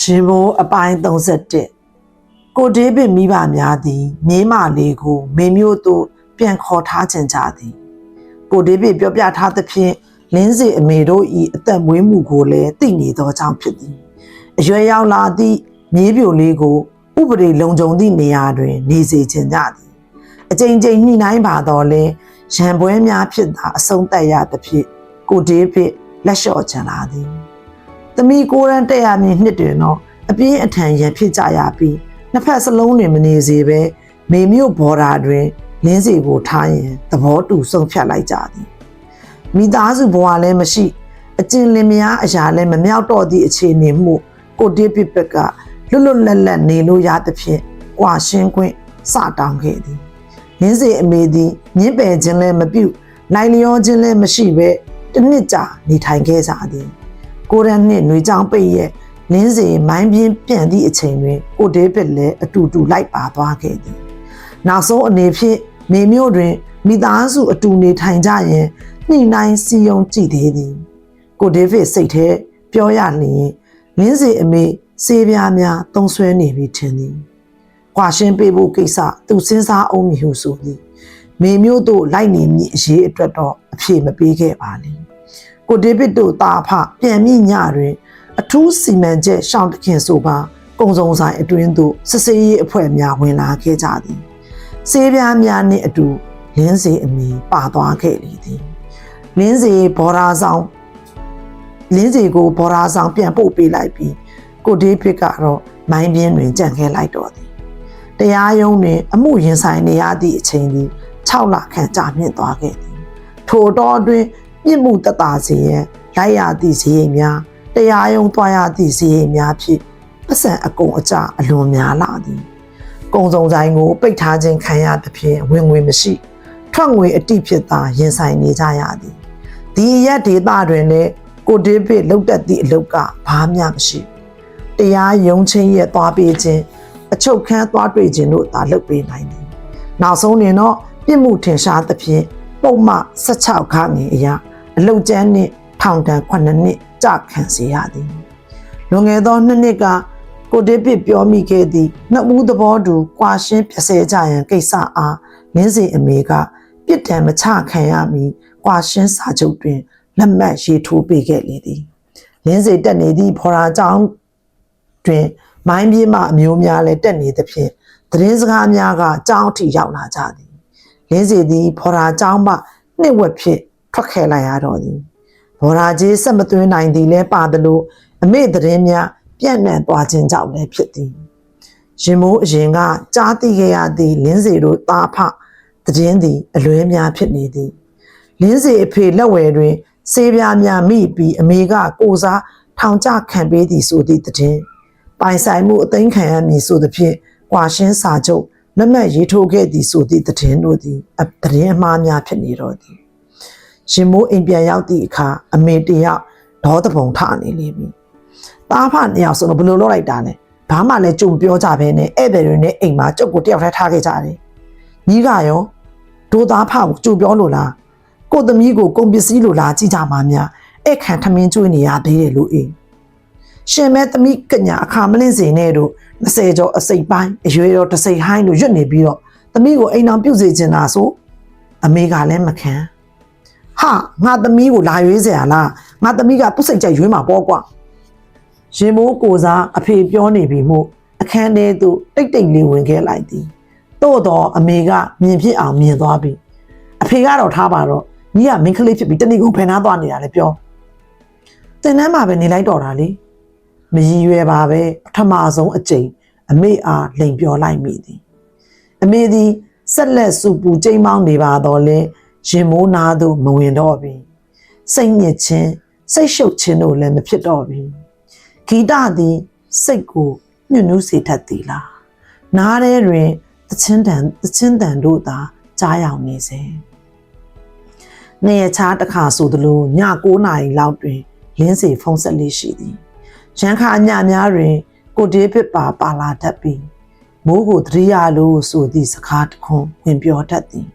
ရှင်ဘိုးအပိုင်း31ကိုဒေးဗစ်မိဘများသည်မြေးမလေးကိုမေမျိုးသို့ပြန်ခေါ်ထားခြင်းကြသည်ကိုဒေးဗစ်ပြောပြထားသဖြင့်လင်းစီအမေတို့၏အသက်မွေးမှုကိုလည်းသိနေသောကြောင့်ဖြစ်သည်အရွယ်ရောက်လာသည့်မြေးပြိုလေးကိုဥပဒေလုံခြုံသည့်နေရာတွင် နေစေခြင်းကြသည်အကြိမ်ကြိမ်ညှိနှိုင်းပါတော့လဲရန်ပွဲများဖြစ်သာအဆုံးသက်ရသဖြင့်ကိုဒေးဗစ်လက်လျှော့ချင်လာသည် သမီးကိုရန်တက်ရမည်နှစ်တွင်တော့အပြင်းအထန်ရန်ဖြစ်ကြရပြီးနှစ်ဖက်စလုံးတွင်မနေစေပဲမေမြို့ဘော်ဒါတွင်လင်းစီကိုထားရင်သဘောတူဆုံးဖြတ်လိုက်ကြသည်မိသားစုဘဝလည်းမရှိ အကျဉ်လင်မယားအရာလည်းမမြောက်တော့သည့်အခြေအနေမှုကိုတိပစ်ပက်ကလွတ်လွတ်လပ်လပ်နေလို့ရသဖြင့်ကွာရှင်းခွင့်စတောင်းခဲ့သည်လင်းစီအမေသည်မြင့်ပယ်ခြင်းလည်းမပြုနိုင်လျောခြင်းလည်းမရှိပဲတစ်နှစ်ကြာနေထိုင်ခဲ့ကြသည် ကိုရန်နှင့်ຫນွေချောင်းပိတ်ရဲ့လင်းစီမိုင်းပြင်းပြန်သည့်အချိန်တွင်ကိုဒေးဗစ်လည်းအတူတူလိုက်ပါသွားခဲ့သည်နောက်ဆုံးအနေဖြင့်မေမျိုးတွင်မိသားစုအတူနေထိုင်ကြရင်နှိမ့်နိုင်စီယုံကြည့်သေးသည်ကိုဒေးဗစ်စိတ်ထဲပြောရလျင်လင်းစီအမေစေးပြားများတုံးဆွဲနေပြီထင်သည်ကွာရှင်းပေးဖို့ကိစ္စသူစဉ်းစားအောင်မည်ဟုဆိုသည်မေမျိုးတို့လိုက်နေမည်အရေးအတွက်တော့အဖြေမပေးခဲ့ပါနဲ့ ကိုဒေးဗစ်တို့တာဖပြန်မိညတွင် အထူးစီမံချက်ရှောင်းတခင်ဆိုပါကုံစုံဆိုင်အတွင်းသို့စစ်စေးရေးအဖွဲ့များဝင်လာခဲ့ကြသည်စေးပြားများနှင့်အတူလင်းစီအမီပါသွားခဲ့လေသည်လင်းစီဘော်ရာဆောင်လင်းစီကိုဘော်ရာဆောင်ပြန်ပို့ပေးလိုက်ပြီးကိုဒေးဗစ်ကတော့မိုင်းပြင်းတွင်ကြံခဲ့လိုက်တော့သည်တရားရုံးတွင်အမှုရင်ဆိုင်နေရသည့်အချိန်သည်6လခန့်ကြာမြင့်သွားခဲ့သည်ထိုတော့အတွင်း ပြစ်မှုတတစေရန်လိုက်ရသည့်စရိတ်များတရားရုံးသွားရသည့်စရိတ်များဖြင့်ပတ်စံအကုန်အကျအလွန်များလာသည်ကုံစုံဆိုင်ကိုပိတ်ထားခြင်းခံရသဖြင့်ဝင်ငွေမရှိ ထွက်ငွေအတိဖြစ်သာရင်ဆိုင်နေကြရသည်ဒီရက်ဒေသတွင်လည်းကိုဒေးဗစ်လုတ်တက်သည့်အလုတ်ကဘာမှမရှိတရားရုံးချင်းရဲ့သွားပေးခြင်းအချုပ်ခန်းသွားတွေ့ခြင်းတို့သာလုပ်ပေးနိုင်သည်နောက်ဆုံးတွင်တော့ပြစ်မှုထင်ရှားသဖြင့်ပုံမှ16ခါငယ်အရာ အလုတ်ကျန်းနှင့်ထောင်ဒဏ်9နှစ်ကြခံစေရသည်လွန်ခဲ့သောနှစ်နှစ်ကကိုတစ်ပစ်ပြောမိခဲ့သည့်နှစ်ဦးသဘောတူကွာရှင်းပြဆဲကြရန်ကိစ္စအားမင်းစီအမေကပြစ်ဒဏ်မချခံရမီကွာရှင်းစာချုပ်တွင်လက်မှတ်ရေးထိုးပေးခဲ့လေသည်လင်းစီတက်နေသည့်ဖော်ရာကြောင့်တွင်မိုင်းပြေးမှအမျိုးများလည်းတက်နေသဖြင့်သတင်းစကားများကအကြောင်းအထိရောက်လာကြသည်လင်းစီသည်ဖော်ရာကြောင့်မှနှစ်ဝက်ဖြင့် ထွက်ခဲ့လိုက်ရတော့သည်ဘော်ရာကြီးဆက်မသွင်းနိုင်သည်လဲပါသလိုအမေသတင်းများပြန့်နှံ့သွားခြင်းကြောင့်လည်းဖြစ်သည်ရင်မိုးအရင်ကကြားသိခဲ့ရသည့်လင်းစီတို့သားဖသတင်းသည်အလွဲများဖြစ်နေသည်လင်းစီအဖေလက်ဝဲတွင်စေးပြားများမိပြီးအမေကကိုစားထောင်ချခံပေးသည်ဆိုသည့်သတင်းပိုင်ဆိုင်မှုအသိမ်းခံရမည်ဆိုသဖြင့်ကွာရှင်းစာချုပ်လက်မှတ်ရေးထိုးခဲ့သည်ဆိုသည့်သတင်းတို့သည်အသတင်းအမှားများဖြစ်နေတော့သည် ရှင်မိုးအိမ်ပြန်ရောက်သည့်အခါအမေတယောက်ဒေါသပုံထနေလိမ့်ပြီတားဖနှစ်ယောက်ဆိုတော့ဘယ်လိုလုပ်လိုက်တာလဲဘာမှလည်းကြုံပြောကြဘဲနဲ့ဧည့်သည်တွေနဲ့အိမ်မှာကြုတ်ကိုတယောက်တည်းထားခဲ့ကြတယ်ညီကရောဒိုသားဖကိုကြုံပြောလို့လားကိုသမီးကိုကုန်ပစ္စည်းလိုလားကြည့်ကြပါများအဲ့ခံထမင်းကျွေးနေရသေးတယ်လို့အေးရှင်မဲသမီးကညာအခါမလင့်စင်နဲ့တို့20ကျော်အစိတ်ပိုင်းအရွယ်တော်တစ်စိတ်ဟိုင်းလို့ရွတ်နေပြီးတော့သမီးကိုအိမ်အောင်ပြုတ်စေချင်တာဆိုအမေကလည်းမခံ ဟာငါသမီးကိုလာရွေးစရာလားငါသမီးကသူ့စိတ်ကြိုက်ရွေးမှာပေါ့ကွာရင်မိုးကိုစားအဖေပြောနေပြီမို့အခန်းထဲသို့တိတ်တိတ်လေးဝင်ခဲ့လိုက်သည်တို့တော့အမေကမြင်ဖြစ်အောင်မြင်သွားပြီအဖေကတော့ထားပါတော့ကြီးကမင်းကလေးဖြစ်ပြီးတနေ့ကုန်ဖယ်နှားသွားနေတာလေပြောတင်နှမ်းမှာပဲနေလိုက်တော့တာလေမရည်ရွယ်ပါပဲပထမဆုံးအကြိမ်အမေအားလိန်ပြောလိုက်မိသည်အမေသည်ဆက်လက်စူပူကြိမ်မောင်းနေပါတော့လဲ ရင်မိုးနာသို့မဝင်တော့ပြီစိတ်ညစ်ခြင်းစိတ်ရှုပ်ခြင်းတို့လည်းမဖြစ်တော့ပြီဂီတသည်စိတ်ကိုညှဉ်းနှူးစေတတ်သည်လားနားထဲတွင်သချင်းတန်သချင်းတန်တို့သာကြားရောက်နေစေနေရချားတစ်ခါဆိုသလိုည9နာရီလောက်တွင်လင်းစီဖုံးဆက်လေးရှိသည်ရန်ခါအညများတွင် ကိုဒေးဗစ်ပါပါလာတတ်ပြီးမိုးကိုသတိရလို့ဆိုသည့်စကားတစ်ခွန်းဝင်ပြောတတ်သည်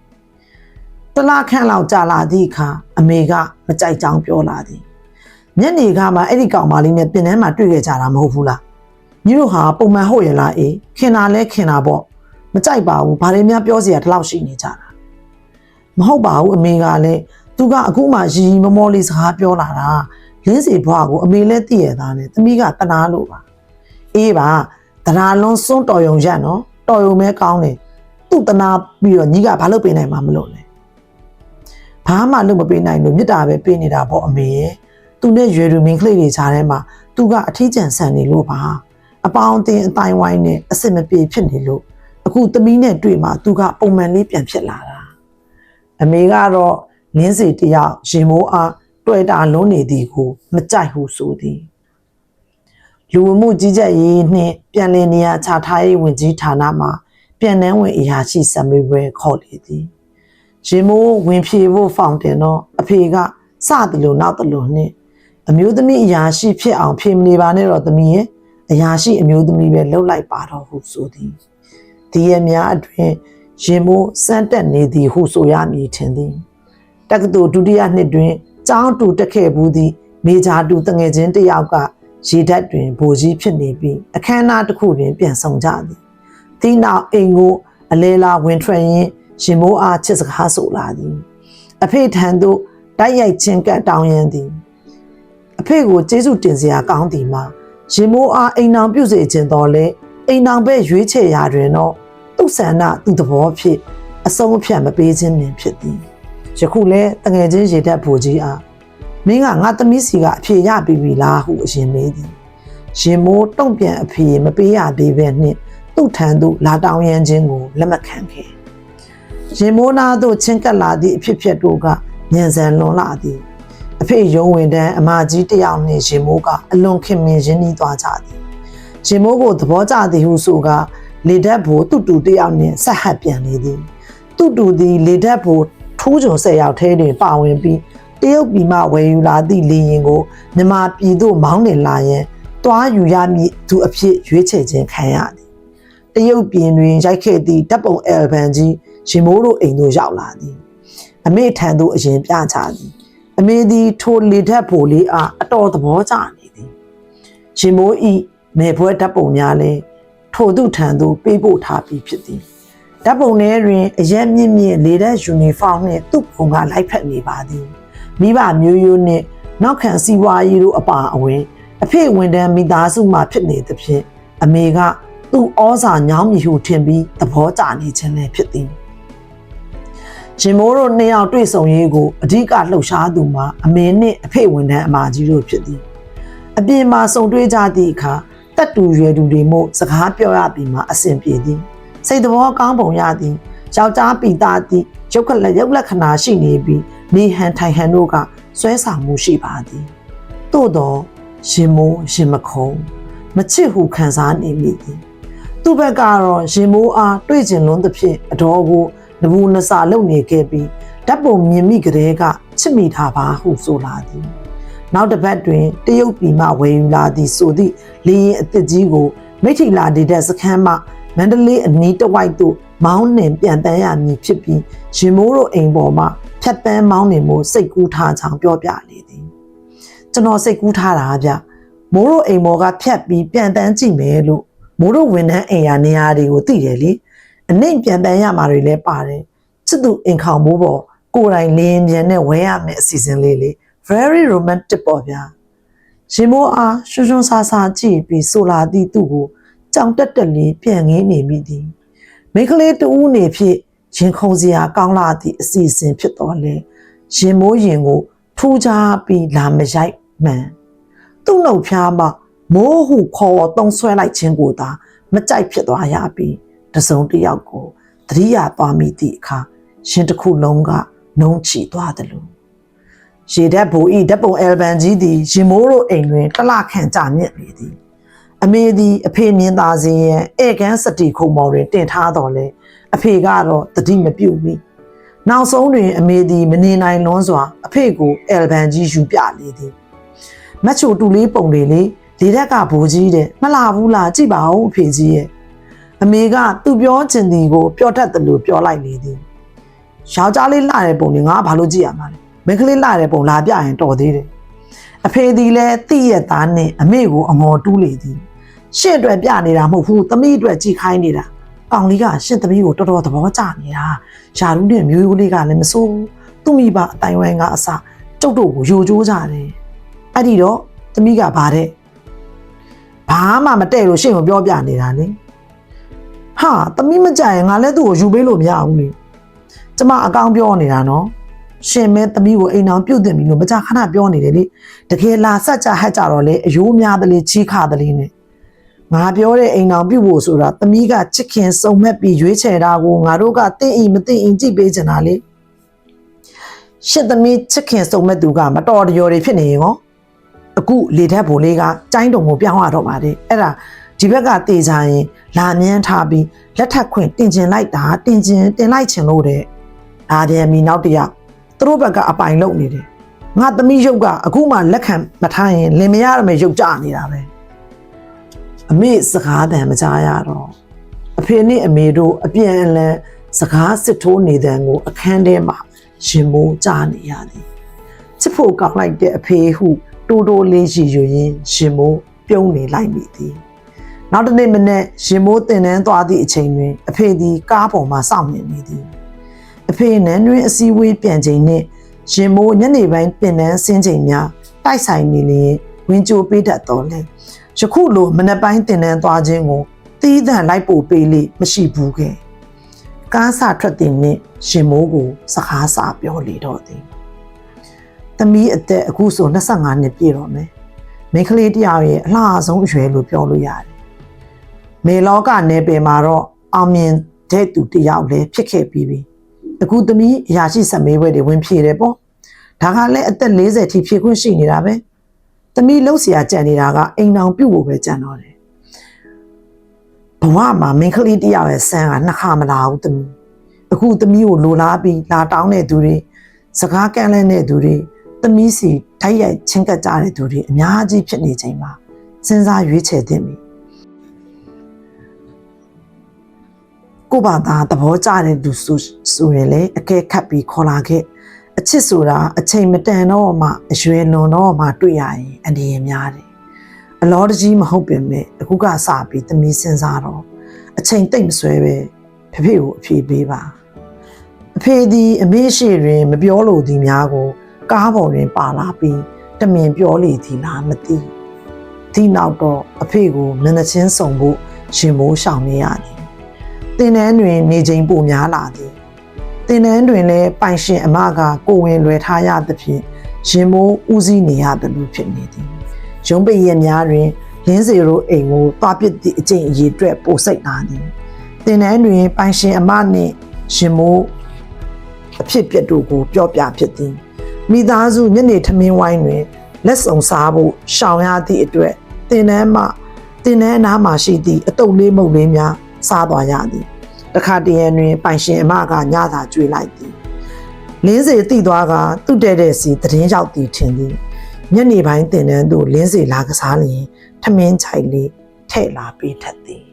တလခန့်လောက်ကြာလာသည့်အခါအမေကမကြိုက်ကြောင်းပြောလာသည်ညနေခါမှအဲ့ဒီကောင်မလေးနဲ့ပြင်ထဲမှာတွေ့ခဲ့ကြတာမဟုတ်ဘူးလားညီတို့ဟာပုံမှန်ဟုတ်ရလားအေးခင်တာလဲခင်တာပေါ့မကြိုက်ပါဘူးဘာတွေများပြောစရာဒီလောက်ရှိနေကြတာမဟုတ်ပါဘူးအမေကလည်းသူကအခုမှရီရီမောမောလေးစကားပြောလာတာလင်းစီဘွားကိုအမေလည်းသိရသားနဲ့သမီးကတနာလို့ပါအေးပါတနာလုံးစွန်းတော်ယုံရက်နော်တော်ယုံမဲကောင်းတယ်သူ့တနာပြီးတော့ညီကဘာလုပ်ပေးနိုင်မှာမလို့လဲ ဘာမှလုပ်မပေးနိုင်လို့မြစ်တာပဲပေးနေတာပေါ့အမေရဲ့သူနဲ့ရွယ်သူမင်းကလေးတွေခြားထဲမှာသူကအထီးကျန်ဆန်နေလို့ပါအပေါင်းအသင်းအတိုင်းဝိုင်းနဲ့အစစ်မပြေဖြစ်နေလို့အခုသမီးနဲ့တွေ့မှာသူကပုံမှန်လေးပြန်ဖြစ်လာတာအမေကတော့လင်းစီတယောက်ရင်မိုးအားတွေ့တာလုံးနေသည်ကိုမကြိုက်ဟုဆိုသည်လူဝင်မှုကြီးကြပ်ရေးနှင့်ပြန်လည်နေရာချထားရေးဝန်ကြီးဌာနမှပြန်နှန်းဝင်အရာရှိစံမေးပွဲခေါ်လေသည် ရင်မိုးဝင်ဖြေဖို့ဖောင်တင်တော့အဖေကစတယ်လို့နောက်တယ်လို့နှင့်အမျိုးသမီးအရာရှိဖြစ်အောင်ဖြေမနေပါနဲ့တော့သမီးရဲ့အရာရှိအမျိုးသမီးပဲလှုပ်လိုက်ပါတော့ဟုဆိုသည်ဒီရများအတွင်ရင်မိုးစမ်းတက်နေသည်ဟုဆိုရမည်ထင်သည်တက္ကသိုလ်ဒုတိယနှစ်တွင်ကျောင်းတူတက်ခဲ့ဘူးသည့်မေဂျာတူတငယ်ချင်းတစ်ယောက်ကရေဓာတ်တွင်ဗိုလ်ကြီးဖြစ်နေပြီးအခမ်းအနားတစ်ခုတွင်ပြန်ဆောင်ကြသည်ဒီနောက်အိမ်ကိုအလဲလာဝင်ထွက်ရင်း ရင်မိုးအားချစ်စကားဆိုလာသည်အဖေထံသို့တိုက်ရိုက်ချင်းကပ်တောင်းရန်သည်အဖေကိုကျေးဇူးတင်စရာကောင်းသည်မှာရင်မိုးအားအိမ်အောင်ပြုစေခြင်းတော်လဲအိမ်အောင်ပဲရွေးချယ်ရာတွင်တော့သူ့ဆန္ဒသူ့သဘောဖြင့်အဆုံးအဖြတ်မပေးခြင်းပင်ဖြစ်သည်ယခုလဲတငယ်ချင်းရေတက်ဖို့ကြီးအားမင်းကငါသမီးစီကအဖြေရပြီပြီလားဟုအရင်မေးသည်ရင်မိုးတုံ့ပြန်အဖြေမပေးရသေးပဲနှင့်သူ့ထံသို့လာတောင်းရန်ခြင်းကိုလက်မခံခဲ့ ရင်မိုးနာသို့ချင်းကပ်လာသည့်အဖြစ်ဖြစ်တို့ကညံစံလွန်လာသည်အဖေရုံးဝင်တန်းအမကြီးတယောက်နှင့်ရင်မိုးကအလွန်ခင်မင်ရင်းနှီးသွားကြသည်ရင်မိုးကိုသဘောကျသည်ဟုဆိုကလေဓာတ်ဘို့တူတူတယောက်နှင့်ဆက်ဟပ်ပြန်နေသည်တူတူသည်လေဓာတ်ဘို့ထိုးကြုံဆက်ရောက်ထဲတွင်ပါဝင်ပြီးတရုတ်ပြည်မှဝယ်ယူလာသည့်လေရင်ကိုမြန်မာပြည်သို့မောင်းနေလာရန်တွားယူရမည့်သူအဖြစ်ရွေးချယ်ခြင်းခံရသည်တရုတ်ပြည်တွင်ရိုက်ခဲ့သည့်တပ်ပုံအယ်ဘန်ကြီး ရင်မိုးတို့အိမ်သို့ရောက်လာသည်အမေထံသို့အရင်ပြချသည်အမေသည်ထိုလေဓာတ်ဖို့လေးအားအတော်သဘောကျနေသည်ရင်မိုးဤမေဘွဲဓာတ်ပုံများလဲထိုသူထံသို့ပေးပို့ထားပြီးဖြစ်သည်ဓာတ်ပုံထဲတွင်အရက်မြင့်မြင့်လေတဲ့ယူနီဖောင်းနှင့်သူ့ပုံကလိုက်ဖက်နေပါသည်မိဘမျိုးရိုးနှင့်နောက်ခံစီဝါရီတို့အပါအဝင်အဖေဝန်တန်းမိသားစုမှဖြစ်နေသဖြင့်အမေကသူ့ဩဇာညောင်းမြဟုထင်ပြီးသဘောကျနေခြင်းလည်းဖြစ်သည် ရှင်မိုးတို့နှစ်ယောက်တွေ့ဆုံရေးကိုအဓိကလှုပ်ရှားသူမှာအမေနှင့်အဖေဝန်တန်းအမကြီးတို့ဖြစ်သည်အပြင်မှာဆုံတွေ့ကြသည့်အခါတက်တူရွယ်သူတွေမို့စကားပြောရပြီးမှအဆင်ပြေသည်စိတ်တော်ကောင်းပုံရသည်ယောက်ျားပီတာသည်ရုပ်ကလက်ရုပ်လက္ခဏာရှိနေပြီးနေဟန်ထိုင်ဟန်တို့ကဆွဲဆောင်မှုရှိပါသည်သို့တော့ရင်မိုးရင်မခုံမချစ်ဟုခံစားနေမိသည်သူ့ဘက်ကတော့ရင်မိုးအားတွေ့ကျင်လွန်းသဖြင့်အတော်ကို နဘူးနစာလုံနေခဲ့ပြီးဓာတ်ပုံမြင်မိကလေးကချစ်မိတာပါဟုဆိုလာသည်နောက်တစ်ပတ်တွင်တရုတ်ပြည်မှဝယ်ယူလာသည့်ဆိုသည့်လေရင်အသစ်ကြီးကိုမိထီလာဒေတဲ့စခန်းမှမန္တလေးအနီးတစ်ဝိုက်သို့မောင်းနှင်ပြန်တန်းရမည်ဖြစ်ပြီးရင်မိုးတို့အိမ်ပေါ်မှဖြတ်တန်းမောင်းနှင်မှုစိတ်ကူးထားကြောင်းပြောပြလေသည်ကျွန်တော်စိတ်ကူးထားတာဗျမိုးတို့အိမ်ပေါ်ကဖြတ်ပြီးပြန်တန်းကြည့်မယ်လို့မိုးတို့ဝန်ထမ်းအိမ်ယာနေရာတွေကိုသိတယ်လေ အနှိမ်ပြန်တန်းရမှာတွေလည်းပါတယ်ချစ်သူအိမ်ခေါင်မိုးပေါ်ကိုယ်တိုင်လင်းပြန်နဲ့ဝဲရမယ်အစီအစဉ်လေးလေ very romantic ပေါ့ဗျာရှင်မိုးအားရွှွှွှွှဆာဆာကြည့်ပြီးဆိုလာသည့်သူ့ကိုကြောင်တက်တက်လေးပြန်ငင်းနေမိသည်မိန်းကလေးတူးနေဖြစ်ရင်ခုန်စရာကောင်းလာသည့်အစီအစဉ်ဖြစ်တော်လဲရင်မိုးရင်ကိုထူးခြားပြီးလာမရိုက်မှန်သူ့နှုတ်ဖျားမှမိုးဟုခေါ်တုံးဆွဲလိုက်ခြင်းကိုသာမကြိုက်ဖြစ်သွားရပြီး တစုံတစ်ယောက်ကိုသတိရသွားမိသည့်အခါရှင်တစ်ခုလုံးကနှုံးချီသွားတယ်လို့ရေဓာတ်ဘူဤဓာတ်ပုံအယ်ဘန်ကြီးသည်ရင်မိုးတို့အိမ်တွင်တလခန့်ကြာမြင့်လေသည်အမေသည်အဖေမြင်သာစေရန်ဧကန်းစတီခုံပေါ်တွင်တင်ထားတော်လဲအဖေကတော့တတိမပြုတ်မိနောက်ဆုံးတွင်အမေသည်မနေနိုင်လွန်းစွာအဖေကိုအယ်ဘန်ကြီးယူပြလေသည်မတ်ချိုတူလေးပုံတွေလေလေတက်ကဘိုးကြီးတဲ့မလာဘူးလားကြည့်ပါဦးအဖေကြီးရဲ့ အမေကသူ့ပြောချင်သည်ကိုပြောတတ်တယ်လို့ပြောလိုက်လေသည်ယောက်ျားလေးလှတဲ့ပုံတွေငါဘာလို့ကြည့်ရမှာလဲမိန်းကလေးလှတဲ့ပုံလာပြရင်တော်သေးတယ်အဖေသည်လည်းတိရဲ့သားနဲ့အမေကိုအငေါ်တူးလေသည်ရှင့်အတွက်ပြနေတာမဟုတ်ဘူးသမီးအတွက်ကြည်ခိုင်းနေတာကောင်လေးကရှင့်သမီးကိုတော်တော်သဘောကျနေတာယာရုနဲ့မျိုးရိုးလေးကလည်းမစိုးဘူးသူ့မိဘအတိုင်ဝိုင်းကအစကျုပ်တို့ကိုယိုကျိုးကြတယ်အဲ့ဒီတော့သမီးကဗါတဲ့ဘာမှမတဲ့လို့ရှင့်ကိုပြောပြနေတာလေ ဟာသမီးမကြရင်ငါလည်းသူ့ကိုယူပေးလို့မရဘူးလေကျမအကောင်းပြောနေတာနော်ရှင်မဲသမီးကိုအိမ်အောင်ပြုတ်တင်ပြီလို့မကြခဏပြောနေတယ်လေတကယ်လာဆက်ကြဟက်ကြတော့လေအယိုးများတယ်လေချီးခါတယ်လေနဲ့ငါပြောတဲ့အိမ်အောင်ပြုတ်ဖို့ဆိုတာသမီးကချစ်ခင်စုံမဲ့ပြီးရွေးချယ်တာကိုငါတို့ကတင့်အိမ်မတင့်အိမ်ကြည့်ပေးချင်တာလေရှစ်သမီးချစ်ခင်စုံမဲ့သူကမတော်တရော်တွေဖြစ်နေရင်ရောအခုလေထက်ဘိုလေးကကျိုင်းတုံကိုပြောင်းရတော့ပါတယ်အဲ့ဒါ ဒီဘက်ကတေချာရင်လာမြန်းထားပြီးလက်ထက်ခွင့်တင်ကျင်လိုက်တာတင်ကျင်တင်လိုက်ချင်လို့တဲ့ဒါတည်းမီနောက်တစ်ယောက်သူတို့ဘက်ကအပိုင်လုပ်နေတယ်ငါသမီးရုပ်ကအခုမှလက်ခံမထားရင်လင်မရရမယ်ရုပ်ကြနေတာပဲအမေစကားတန်မကြားရတော့အဖေနဲ့အမေတို့အပြန်အလှန်စကားစစ်ထိုးနေတဲ့ကိုအခန်းထဲမှာရှင်မိုးကြားနေရသည်ချစ်ဖို့ကောက်လိုက်တဲ့အဖေဟုတိုးတိုးလေးရှိယူရင်းရှင်မိုးပြုံးနေလိုက်မိသည် နောက်တစ်နေ့မနေ့ရှင်မိုးတင်တန်းသွားသည့်အချိန်တွင်အဖေသည်ကားပေါ်မှစောင့်နေနေသည်အဖေနန်းတွင်အစည်းအဝေးပြန်ချိန်နှင့်ရင်မိုးညနေပိုင်းပင်နန်းဆင်းချိန်များတိုက်ဆိုင်နေလျင်ဝင်းကြိုပေးတတ်တော်လဲယခုလိုမနက်ပိုင်းတင်နန်းသွားခြင်းကိုတီးသန့်လိုက်ပို့ပေးလိမရှိဘူးကဲကားဆထွက်တင်နှင့်ရင်မိုးကိုစကားစာပြောလေတော့သည်သမီးအသက်အခုဆို25နှစ်ပြည့်တော့မယ်မိန်းကလေးတစ်ယောက်ရဲ့အလှအဆုံးအရွယ်လို့ပြောလို့ရတယ် မေလောကနေပယ်မှာတော့အောင်မြင်တဲ့သူတစ်ယောက်လည်းဖြစ်ခဲ့ပြီးပြီ အခုသမီးအရာရှိဆက်မေးပွဲတွေဝင်ဖြေတယ်ပေါ့ဒါကလည်းအသက်40ထိဖြေခွင့်ရှိနေတာပဲသမီးလှုပ်เสียကြံနေတာကအိမ်အောင်ပြုတ်ဖို့ပဲကြံတော့တယ်ဘဝမှာမင်းကလေးတယောက်ရဲ့ဆန်းကနှစ်ခါမလာဘူးသမီးအခုသမီးကိုလိုလားပြီးလာတောင်းတဲ့သူတွေစကားကန့်လန့်တဲ့သူတွေသမီးစီထိုက်ရိုက်ချင်းကပ်ကြတဲ့သူတွေအများကြီးဖြစ်နေချိန်မှာစဉ်းစားရွေးချယ်သင့်ပြီ ကိုယ့်ဘာသာသဘောကျတဲ့လူဆိုဆိုရင်လည်းအကဲခတ်ပြီးခေါ်လာခဲ့အချစ်ဆိုတာအချိန်မတန်တော့မှအရွယ်လွန်တော့မှတွေ့ရရင်အနေရများတယ်အလောတကြီးမဟုတ်ပင်မဲ့အခုကစပြီးသမီးစဉ်းစားတော့အချိန်တိတ်မဆွဲပဲဖေဖေကိုအဖြေပေးပါအဖေဒီအမေရှိတွင်မပြောလို့ဒီများကို ကားပေါ်တွင်ပါလာပြီးတမင်ပြောလေသည်လားမသိဒီနောက်တော့အဖေကိုမျက်နှာချင်းစုံဖို့ရှင်မိုးရှောင်နေရတယ် တင်နန်းတွင်နေချိန်ပိုများလာသည်တင်နန်းတွင်လည်းပိုင်ရှင်အမကကိုဝင်လွယ်ထားရသဖြင့်ရင်မိုးဦးစီးနေရတယ်လို့ဖြစ်နေသည်ရုံးပိရက်များတွင်လင်းစီရိုအိမ်ကိုတွားပစ်သည့်အကျင့်အရေးအတွက်ပိုစိတ်လာသည်တင်နန်းတွင်ပိုင်ရှင်အမနှင့်ရင်မိုးအဖြစ်ပြက်တို့ကိုပြောပြဖြစ်သည်မိသားစုညနေထမင်းဝိုင်းတွင်လက်ဆောင်စားဖို့ရှောင်ရသည့်အတွက်တင်နန်းမှတင်နန်းအနားမှရှိသည့်အတုပ်လေးမုတ်လေးများစားသွားရသည် တခါတရံတွင်ပိုင်ရှင်အမကညသာကြွေလိုက်သည်လင်းစေတိသွားကသူ့တဲ့တဲ့စီတရင်ရောက်သည်ထင်သည်ညနေပိုင်းတင်တန်းသို့လင်းစေလာကစားလျင်ထမင်းချိုင်လေးထဲ့လာပေးထက်သည်